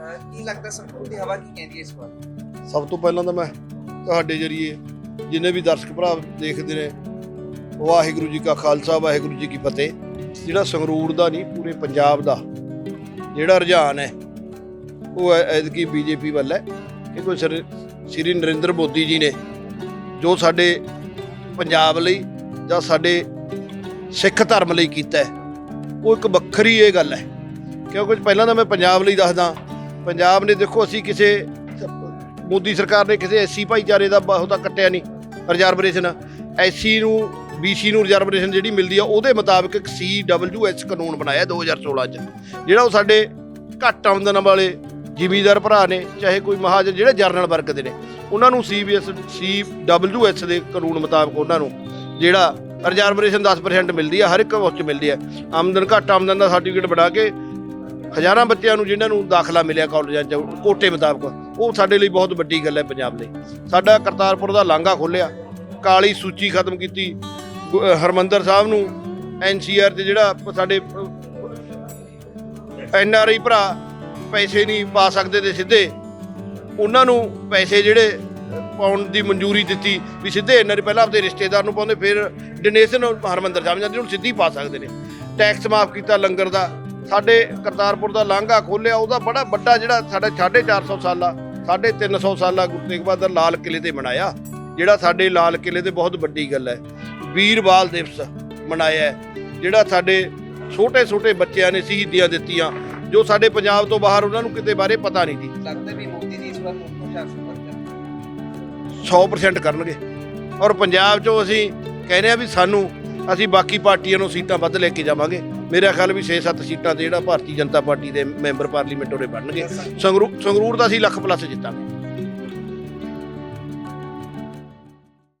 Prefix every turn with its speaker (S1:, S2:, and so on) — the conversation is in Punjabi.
S1: ਅਹ ਕੀ ਲੱਗਦਾ ਸੰਗਰੂਰ ਦੀ ਹਵਾ ਕੀ ਕਹਿੰਦੀ ਹੈ ਇਸ ਵਾਰ?
S2: ਸਭ ਤੋਂ ਪਹਿਲਾਂ ਤਾਂ ਮੈਂ ਤੁਹਾਡੇ ਜਰੀਏ ਜਿੰਨੇ ਵੀ ਦਰਸ਼ਕ ਭਰਾ ਦੇਖਦੇ ਨੇ ਵਾਹਿਗੁਰੂ ਜੀ ਕਾ ਖਾਲਸਾ, ਵਾਹਿਗੁਰੂ ਜੀ ਕੀ ਫਤਿਹ। ਜਿਹੜਾ ਸੰਗਰੂਰ ਦਾ ਨਹੀਂ, ਪੂਰੇ ਪੰਜਾਬ ਦਾ ਜਿਹੜਾ ਰੁਝਾਨ ਹੈ, ਉਹ ਐ- ਐਤਕੀ ਬੀਜੇਪੀ ਵੱਲ ਹੈ ਕਿਉਂਕਿ ਕੋਈ ਸ੍ਰੀ ਸ੍ਰੀ ਨਰਿੰਦਰ ਮੋਦੀ ਜੀ ਨੇ ਜੋ ਸਾਡੇ ਪੰਜਾਬ ਲਈ ਜਾਂ ਸਾਡੇ ਸਿੱਖ ਧਰਮ ਲਈ ਕੀਤਾ ਹੈ, ਉਹ ਇੱਕ ਵੱਖਰੀ ਇਹ ਗੱਲ ਹੈ। ਕਿਉਂਕਿ ਪਹਿਲਾਂ ਤਾਂ ਮੈਂ ਪੰਜਾਬ ਲਈ ਦੱਸਦਾ ਪੰਜਾਬ ਨੇ ਦੇਖੋ ਅਸੀਂ ਕਿਸੇ ਮੋਦੀ ਸਰਕਾਰ ਨੇ ਕਿਸੇ ਐਸਸੀ ਭਾਈਚਾਰੇ ਦਾ ਬਹੁਤਾ ਕੱਟਿਆ ਨਹੀਂ ਰਿਜ਼ਰਵੇਸ਼ਨ ਐਸਸੀ ਨੂੰ ਬੀਸੀ ਨੂੰ ਰਿਜ਼ਰਵੇਸ਼ਨ ਜਿਹੜੀ ਮਿਲਦੀ ਆ, ਉਹਦੇ ਮੁਤਾਬਕ ਇੱਕ ਸੀਡਬਲਯੂਐਚ ਕਾਨੂੰਨ ਬਣਾਇਆ 2016 ਚ, ਜਿਹੜਾ ਉਹ ਸਾਡੇ ਘੱਟ ਆਮਦਨ ਵਾਲੇ ਜ਼ਿਮੀਂਦਾਰ ਭਰਾ ਨੇ, ਚਾਹੇ ਕੋਈ ਮਹਾਜਨ ਜਿਹੜੇ ਜਰਨਲ ਵਰਗ ਦੇ ਨੇ, ਉਹਨਾਂ ਨੂੰ ਸੀਬੀਐਸ ਸੀਡਬਲਯੂਐਚ ਦੇ ਕਾਨੂੰਨ ਮੁਤਾਬਕ ਉਹਨਾਂ ਨੂੰ ਜਿਹੜਾ ਰਿਜ਼ਰਵੇਸ਼ਨ 10% ਮਿਲਦੀ ਆ, ਹਰ ਇੱਕ ਉਸ ਚ ਮਿਲਦੀ ਆ। ਆਮਦਨ ਘੱਟ, ਆਮਦਨ ਦਾ ਸਰਟੀਫਿਕੇਟ ਬਣਾ ਕੇ ਹਜ਼ਾਰਾਂ ਬੱਚਿਆਂ ਨੂੰ ਜਿਨ੍ਹਾਂ ਨੂੰ ਦਾਖਲਾ ਮਿਲਿਆ ਕਾਲਜਾਂ 'ਚ ਕੋਟੇ ਮੁਤਾਬਕ, ਉਹ ਸਾਡੇ ਲਈ ਬਹੁਤ ਵੱਡੀ ਗੱਲ ਹੈ ਪੰਜਾਬ ਲਈ। ਸਾਡਾ ਕਰਤਾਰਪੁਰ ਦਾ ਲਾਂਘਾ ਖੋਲਿਆ ਕਾਲੀ ਸੂਚੀ ਖਤਮ ਕੀਤੀ, ਗੁ- ਅਹ ਹਰਮੰਦਰ ਸਾਹਿਬ ਨੂੰ ਐਨਸੀਆਰ ਤੇ ਜਿਹੜਾ ਸਾਡੇ ਐਨਆਰਆਈ ਭਰਾ ਪੈਸੇ ਨਹੀਂ ਪਾ ਸਕਦੇ ਤੇ ਸਿੱਧੇ ਉਹਨਾਂ ਨੂੰ ਪੈਸੇ ਜਿਹੜੇ ਪਾਉਣ ਦੀ ਮਨਜ਼ੂਰੀ ਦਿੱਤੀ ਵੀ ਸਿੱਧੇ ਇਹਨਾਂ ਦੇ ਪਹਿਲਾਂ ਆਪਦੇ ਰਿਸ਼ਤੇਦਾਰ ਨੂੰ ਪਾਉਂਦੇ, ਫਿਰ ਡੋਨੇਸ਼ਨ ਹਰਮੰਦਰ ਸਾਹਿਬ ਜਾਂਦੇ ਹੁਣ ਸਿੱਧੀ ਪਾ ਸਕਦੇ ਨੇ। ਟੈਕਸ ਮਾਫ ਕੀਤਾ ਲੰਗਰ ਦਾ ਸਾਡੇ ਕਰਤਾਰਪੁਰ ਦਾ ਲਾਂਘਾ ਖੋਲਿਆ ਉਹਦਾ ਬੜਾ ਵੱਡਾ ਜਿਹੜਾ ਸਾਡਾ 450 ਸਾਲਾ 350 ਸਾਲਾ ਗੁਰੂ ਤੇਗ ਬਹਾਦਰ ਲਾਲ ਕਿਲੇ ਤੇ ਮਨਾਇਆ। ਜਿਹੜਾ ਸਾਡੇ ਲਾਲ ਕਿਲੇ ਤੇ ਬਹੁਤ ਵੱਡੀ ਗੱਲ ਹੈ। ਵੀਰ ਬਾਲ ਦਿਵਸ ਮਨਾਇਆ ਜਿਹੜਾ ਸਾਡੇ ਛੋਟੇ ਛੋਟੇ ਬੱਚਿਆਂ ਨੇ ਸ਼ਹੀਦੀਆਂ ਦਿੱਤੀਆਂ ਜੋ ਸਾਡੇ ਪੰਜਾਬ ਤੋਂ ਬਾਹਰ ਉਹਨਾਂ ਨੂੰ ਕਿਤੇ ਬਾਰੇ ਪਤਾ ਨਹੀਂ ਸੀ
S1: ਲੱਗਦਾ ਵੀ ਮੋਦੀ ਜੀ ਇਸ ਵਾਰ ਮੁੱਖ ਤੋਂ 400 ਕਰ
S2: 100% ਕਰਨਗੇ। ਔਰ ਪੰਜਾਬ 'ਚੋਂ ਅਸੀਂ ਕਹਿੰਦੇ ਆ ਵੀ ਸਾਨੂੰ ਅਸੀਂ ਬਾਕੀ ਪਾਰਟੀਆਂ ਨੂੰ ਸੀਟਾਂ ਵੱਧ ਲੈ ਕੇ ਜਾਵਾਂਗੇ। ਮੇਰਾ ਖਿਆਲ ਵੀ 6-7 ਸੀਟਾਂ ਤੇ ਜਿਹੜਾ ਭਾਰਤੀ ਜਨਤਾ ਪਾਰਟੀ ਦੇ ਮੈਂਬਰ ਪਾਰਲੀਮੈਂਟ ਉਹਦੇ ਬਣਨਗੇ। ਸੰਗਰੂਰ ਸੰਗਰੂਰ ਦਾ ਅਸੀਂ ਲੱਖ ਪਲੱਸ ਜਿੱਤਾਂਗੇ।